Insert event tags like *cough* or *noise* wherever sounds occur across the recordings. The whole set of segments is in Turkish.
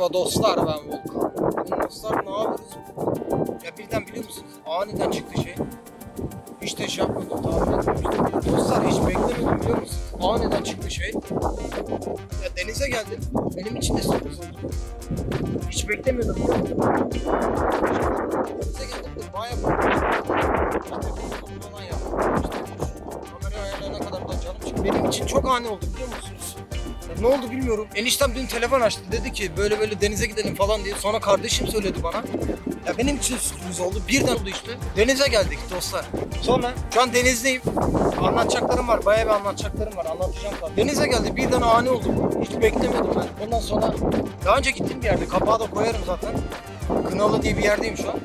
Merhaba dostlar ben Volkan. Bugün dostlar ne yapıyoruz? Ya birden biliyor musunuz? Aniden çıktı şey. Hiç de şey yapmadım tahmin etmemiştim. Dostlar hiç beklemiyordum biliyor musunuz? Aniden çıktı şey. Ya denize geldim. Benim için de sürpriz oldu. Hiç beklemiyordum? Denize geldim de bayağı İşte bu falan yaptım. İşte kamerayı ayarlayana kadar da canım çıktı. Benim için çok ani oldu biliyor musunuz? Ne oldu bilmiyorum. Eniştem dün telefon açtı. Dedi ki böyle böyle denize gidelim falan diye. Sonra kardeşim söyledi bana. Ya benim için sürpriz oldu. Birden oldu işte. Denize geldik dostlar. Sonra şu an denizdeyim. Anlatacaklarım var. Bayağı bir anlatacaklarım var. Anlatacağım falan. Denize geldi. Birden ani oldu. Hiç beklemiyordum ben. Ondan sonra daha önce gittim bir yerde. Kapağı da koyarım zaten. Kınalı diye bir yerdeyim şu an.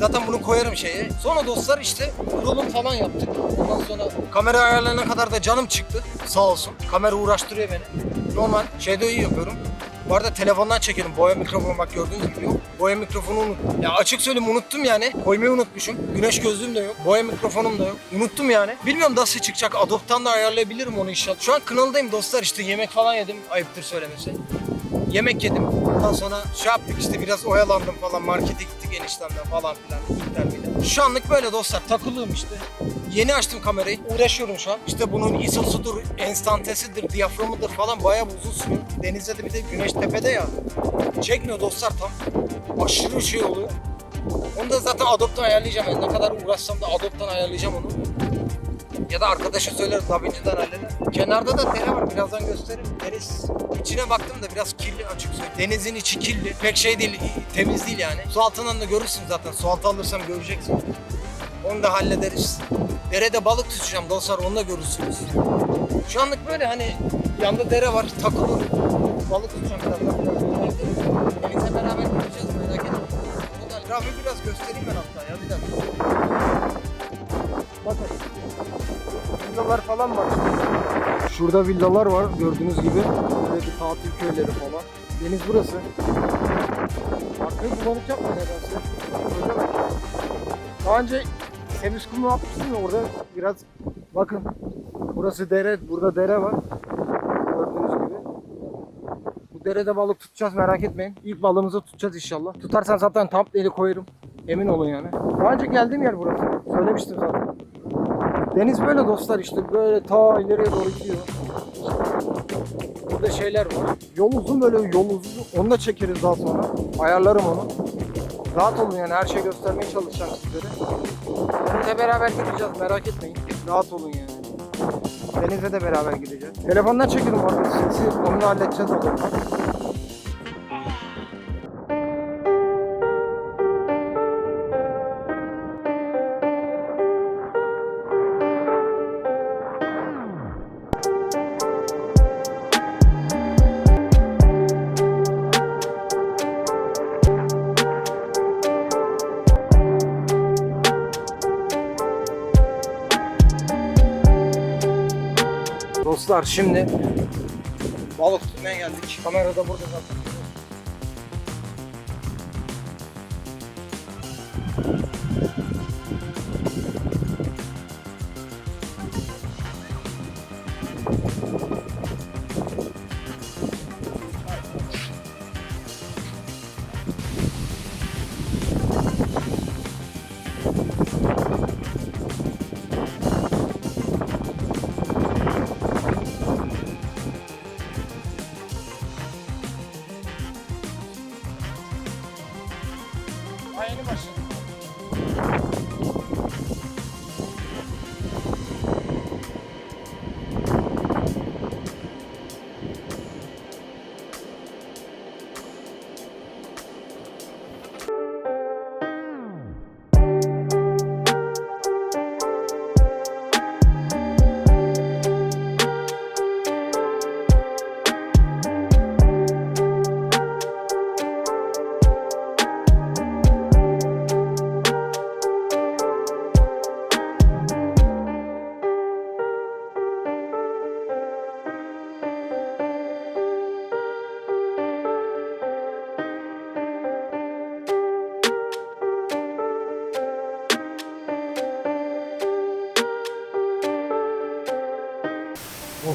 Zaten bunu koyarım şeye. Sonra dostlar işte kurulum falan yaptık. Ondan sonra kamera ayarlarına kadar da canım çıktı. Sağ olsun. Kamera uğraştırıyor beni. Normal şeyde iyi yapıyorum. Bu arada telefondan çekelim. Boya mikrofonu bak gördüğünüz gibi yok. Boya mikrofonu unuttum. Ya açık söyleyeyim unuttum yani. Koymayı unutmuşum. Güneş gözlüğüm de yok. Boya mikrofonum da yok. Unuttum yani. Bilmiyorum nasıl çıkacak. Adobe'dan da ayarlayabilirim onu inşallah. Şu an kınalıdayım dostlar işte yemek falan yedim. Ayıptır söylemesi. Yemek yedim. Ondan sonra şey yaptık işte biraz oyalandım falan. Markete gittik eniştemden falan filan. Interview'de. Şu anlık böyle dostlar takılıyorum işte. Yeni açtım kamerayı. Uğraşıyorum şu an. İşte bunun ISO'sudur, enstantesidir, diyaframıdır falan bayağı uzun sürüyor. Denizde de bir de güneş tepede ya. Çekmiyor dostlar tam. Aşırı şey oluyor. Onu da zaten Adobe'dan ayarlayacağım. Yani ne kadar uğraşsam da Adobe'dan ayarlayacağım onu. Ya da arkadaşa söylerim DaVinci'den halleder. Kenarda da dere var birazdan gösteririm. Deniz içine baktım da biraz kirli açık söyleyeyim. Denizin içi kirli. Pek şey değil, temiz değil yani. Su altından da görürsün zaten. Su altı alırsam göreceksin. Onu da hallederiz. Derede balık tutacağım dostlar onu da görürsünüz. Şu anlık böyle hani yanda dere var takılır. Balık tutacağım birazdan. Denizle beraber gideceğiz merak etme. O da trafiği biraz göstereyim ben hatta ya bir dakika. Bakın. Villalar falan var. Şurada villalar var gördüğünüz gibi. Bir tatil köyleri falan. Deniz burası. Arkayı bulanık yapma nedense. Daha önce Temiz kumu yapmıştım ya orada biraz bakın. Burası dere burada dere var. Gördüğünüz gibi. Bu derede balık tutacağız merak etmeyin. İlk balığımızı tutacağız inşallah. Tutarsan zaten tam eli koyarım. Emin olun yani. Daha önce geldiğim yer burası. Söylemiştim zaten deniz böyle dostlar işte böyle ta ileriye doğru gidiyor burada şeyler var yol uzun böyle yol uzun onu da çekeriz daha sonra ayarlarım onu Rahat olun yani her şeyi göstermeye çalışacağım sizlere. Denize beraber gideceğiz merak etmeyin. Rahat olun yani. Denize de beraber gideceğiz. Telefondan çekelim orada sesi onu da halledeceğiz orada. Dostlar şimdi balık tutmaya geldik. Kamera da burada zaten. Yeni başladım.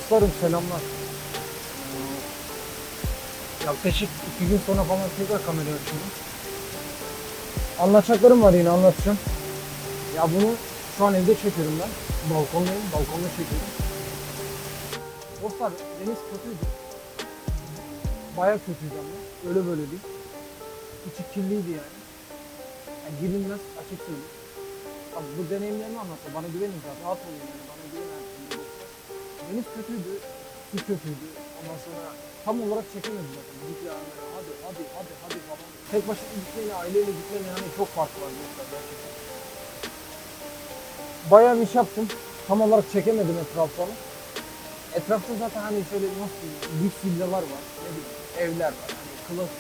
Dostlarım selamlar. Yaklaşık iki gün sonra falan tekrar kamerayı açıyorum. Anlatacaklarım var yine anlatacağım. Ya bunu şu an evde çekiyorum ben. Balkondayım, balkonda çekiyorum. Dostlar deniz kötüydü. Baya kötüydü ama. Öyle böyle değil. İçi kirliydi yani. yani girilmez açık söyleyeyim. Abi bu deneyimlerimi anlatıyor. Bana güvenin zaten. Rahat olun yani. Deniz kötüydü. Su kötüydü. Ondan sonra tam olarak çekemedim zaten. Gidip yani hadi hadi hadi hadi falan. Tek başına gitmeyle aileyle gitmeyle yani çok fark var dostlar gerçekten. Bayağı bir iş yaptım. Tam olarak çekemedim etraf falan. Etrafta zaten hani şöyle nasıl diyeyim, lüks villalar var. Ne bileyim evler var. Hani klas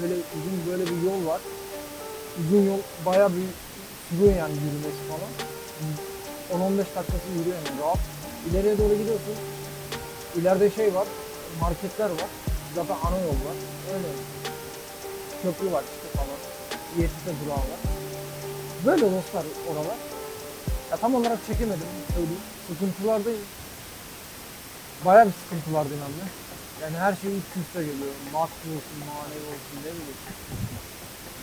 böyle uzun böyle bir yol var. Uzun yol bayağı bir sürüyor yani yürümesi falan. 10-15 dakikası yürüyor yani rahat. İleriye doğru gidiyorsun. İleride şey var, marketler var. Zaten ana yol var. Öyle. Köprü var işte falan. İETT durağı var. Böyle dostlar oralar. Ya tam olarak çekemedim söyleyeyim. Sıkıntılardayım. Bayağı bir sıkıntılardayım hem de. Yani her şey üst üste geliyor. Maddi olsun, manevi olsun ne bileyim.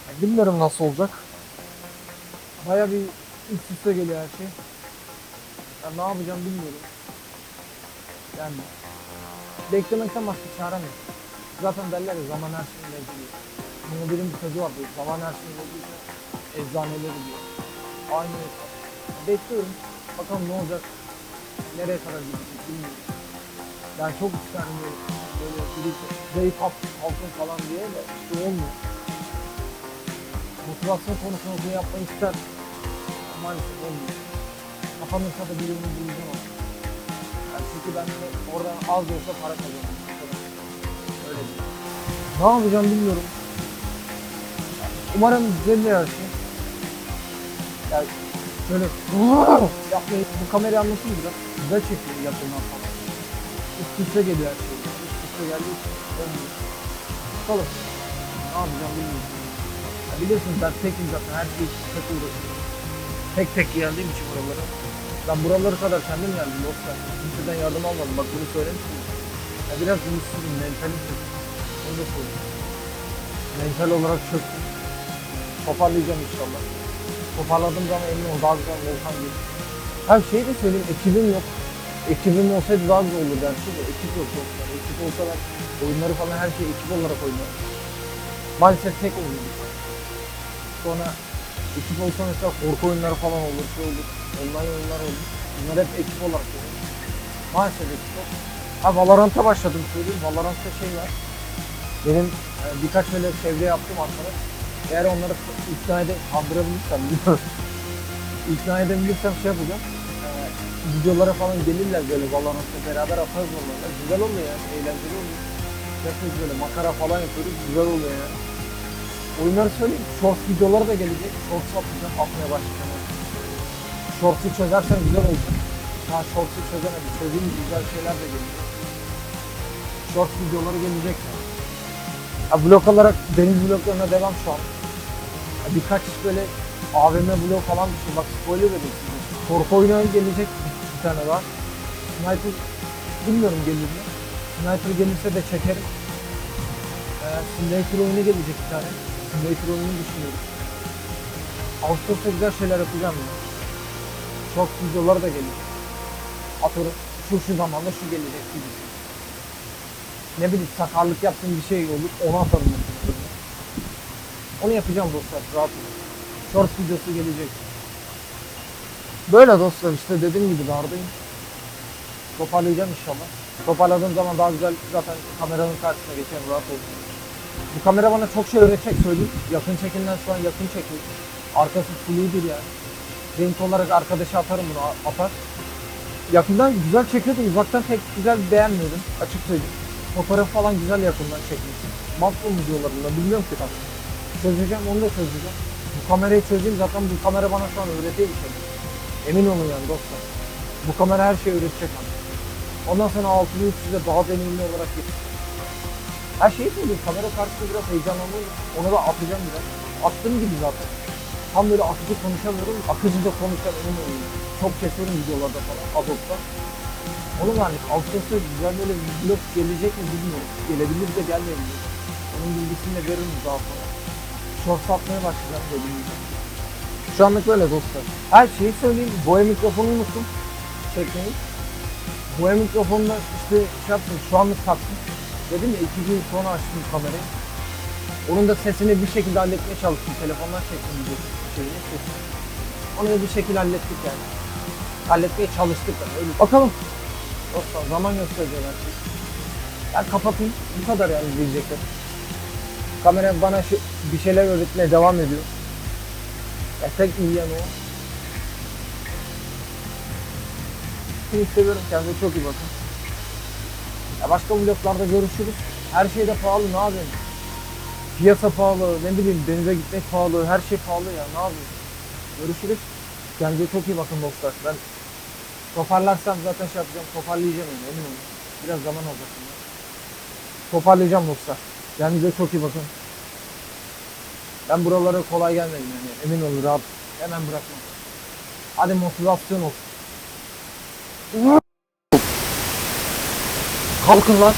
Ya bilmiyorum nasıl olacak. Bayağı bir üst üste geliyor her şey. Ya ne yapacağım bilmiyorum. Yani beklemekten başka çarem yok. Zaten derler ya zaman her şeyin mevcudi. Bunun benim bir sözü var. böyle, Zaman her şeyin mevcudi. Eczaneleri diyor. Aynı hesap. Bekliyorum. Bakalım ne olacak. Nereye kadar gidecek bilmiyorum. Yani çok isterim böyle, gidip zayıf halkın falan diye de işte olmuyor. Motivasyon konusunda bunu yapmayı ister. Maalesef olmuyor. Kapanırsa da birini bulacağım ama. Yani çünkü ben de oradan az da olsa para kazanıyorum. Öyle değil. Ne yapacağım bilmiyorum. Umarım düzelir her şey. Yani şöyle *laughs* yapmayı, bu kamerayı anlatayım biraz. Güzel çekiyor yakından falan. Üst üste geliyor her şey. Üst üste geldiği için olmuyor. Bakalım. Ne yapacağım bilmiyorum. Ya biliyorsunuz ben tekim zaten her şey uğraşıyorum. Tek tek geldiğim için buralara. Ben buraları kadar kendim geldim dostlar. Kimseden yardım almadım. Bak bunu söylemiştim. Ya biraz ümitsizim, mentalim çöktü. Onu da. Mental olarak çöktüm. Toparlayacağım inşallah. Toparladığım zaman emin ol daha güzel volkan gibi. Her şeyi de söyleyeyim, ekibim yok. Ekibim olsaydı daha güzel olurdu her şey de. Ekip yok dostlar. Ekip olsa ben oyunları falan her şeyi ekip olarak oynarım. Maalesef tek oynuyorum. Sonra ekip olsa mesela korku oyunları falan olur, şey olur. Online oyunlar olur. Bunlar hep ekip olarak oluyor. Maalesef ekip yok. Ha Valorant'a başladım söyleyeyim. Valorant'ta şey var. Benim e, birkaç böyle çevre yaptım arkadaş. Eğer onları ikna ede kandırabilirsem, *laughs* ikna edebilirsem şey yapacağım. E, videolara falan gelirler böyle Valorant'ta beraber atarız onlarla. Güzel oluyor yani, eğlenceli oluyor. Yapıyoruz böyle makara falan yapıyoruz, güzel oluyor yani. Oyunları söyleyeyim, short videoları da gelecek. Short atacağım, atmaya başlayacağım. Shorts'u çözersen güzel olacak. Daha shorts'u çözemedim. Çözeyim güzel şeyler de gelecek. Short videoları gelecek. Ya blok olarak deniz bloklarına devam şu an. Ya birkaç böyle AVM blok falan bir şey. Bak spoiler vereyim size. Korku oyunu gelecek bir tane daha. Sniper bilmiyorum gelir mi? Sniper gelirse de çekerim. Ee, Simulator oyunu gelecek bir tane. Oyunu düşünüyorum. Ağustos'ta güzel şeyler yapacağım ya. Çok videolar da gelecek. Atıyorum şu şu zamanda şu gelecek gibi. Ne bileyim sakarlık yaptığım bir şey olur onu atarım mesela. Onu yapacağım dostlar rahat olun. Short videosu gelecek. Böyle dostlar işte dediğim gibi dardayım. Toparlayacağım inşallah. Toparladığım zaman daha güzel zaten kameranın karşısına geçerim rahat olun. Bu kamera bana çok şey öğretecek söyleyeyim. Yakın çekimden şu an yakın çekim. Arkası fluidir yani. Renk olarak arkadaşa atarım bunu atar. Yakından güzel çekiyordum. Uzaktan pek güzel beğenmiyordum. Açık söyleyeyim. Fotoğraf falan güzel yakından çekmiştim. Maksimum videolarında bilmiyorum ki tam. Çözeceğim onu da çözeceğim. Bu kamerayı çözeyim zaten bu kamera bana şu an öğretiyor şey. Emin olun yani dostlar. Bu kamera her şeyi öğretecek. Ondan sonra 6300'e daha deneyimli olarak git. Her şeyi söyleyeyim. Kamera karşısında biraz heyecanlanıyorum. Onu da atacağım biraz. Attığım gibi zaten. Tam böyle akıcı konuşamıyorum. Akıcı da konuşamıyorum. Çok kesiyorum videolarda falan. Adobe'da. Oğlum hani Ağustos'ta güzel böyle vlog gelecek mi bilmiyorum. Gelebilir de gelmeyebilir. Onun bilgisini de veririm daha sonra. Short atmaya başlayacağım dediğim gibi. Şu anlık böyle dostlar. Her şeyi söyleyeyim. Boya mikrofonu unuttum. Çekmeyi. Boya mikrofonla işte şey yaptım. Şu anlık taktım. Dedim ya iki gün sonra açtım kamerayı. Onun da sesini bir şekilde halletmeye çalıştım. Telefondan çektim bir şeyini sesini. Onu da bir şekilde hallettik yani. Halletmeye çalıştık yani. Öyle. Bakalım. Dostlar zaman gösterecek her şey. Ben kapatayım. Bu kadar yani diyecekler. Kamera bana şu bir şeyler öğretmeye devam ediyor. Ya tek iyi yanı o. Seni seviyorum. Kendinize çok iyi bakın. Ya başka vloglarda görüşürüz. Her şey de pahalı ne yapayım? Piyasa pahalı, ne bileyim denize gitmek pahalı, her şey pahalı ya ne yapayım? Görüşürüz. Kendinize çok iyi bakın dostlar. Ben toparlarsam zaten şey yapacağım, toparlayacağım yani emin olun. Biraz zaman alacak şimdi. Toparlayacağım dostlar. Kendinize çok iyi bakın. Ben buralara kolay gelmedim yani emin olun rahat. Hemen bırakmam. Hadi motivasyon olsun. Kalkın lan.